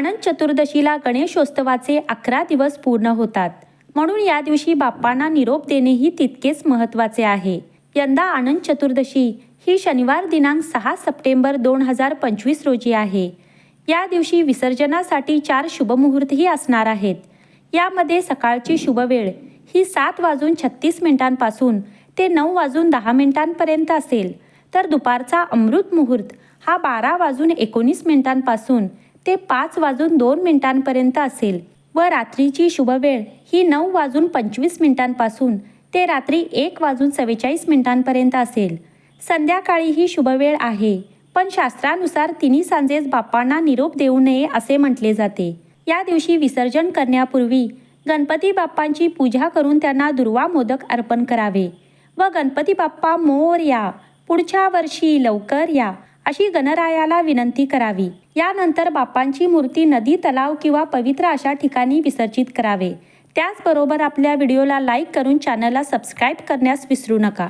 अनंत चतुर्दशीला गणेशोत्सवाचे अकरा दिवस पूर्ण होतात. म्हणून या दिवशी बाप्पांना निरोप देणेही तितकेच महत्त्वाचे आहे. यंदा अनंत चतुर्दशी ही शनिवार दिनांक सहा सप्टेंबर दोन हजार पंचवीस रोजी आहे. या दिवशी विसर्जनासाठी चार शुभमुहूर्तही असणार आहेत. यामध्ये सकाळची शुभवेळ ही सात वाजून छत्तीस मिनिटांपासून ते नऊ वाजून दहा मिनिटांपर्यंत असेल. तर दुपारचा अमृत मुहूर्त हा बारा वाजून एकोणीस मिनिटांपासून ते पाच वाजून दोन मिनिटांपर्यंत असेल व रात्रीची शुभवेळ ही नऊ वाजून पंचवीस मिनिटांपासून ते रात्री एक वाजून चव्वेचाळीस मिनिटांपर्यंत असेल. संध्याकाळी ही शुभवेळ आहे पण शास्त्रानुसार तिन्ही सांजेस बाप्पांना निरोप देऊ नये असे म्हटले जाते. या दिवशी विसर्जन करण्यापूर्वी गणपती बाप्पांची पूजा करून त्यांना दुर्वा मोदक अर्पण करावे व गणपती बाप्पा मोर या पुढच्या वर्षी लवकर या अशी गणरायाला विनंती करावी. यानंतर बाप्पांची मूर्ती नदी तलाव किंवा पवित्र अशा ठिकाणी विसर्जित करावे. त्याचबरोबर आपल्या व्हिडिओला लाईक करून चॅनलला सबस्क्राईब करण्यास विसरू नका.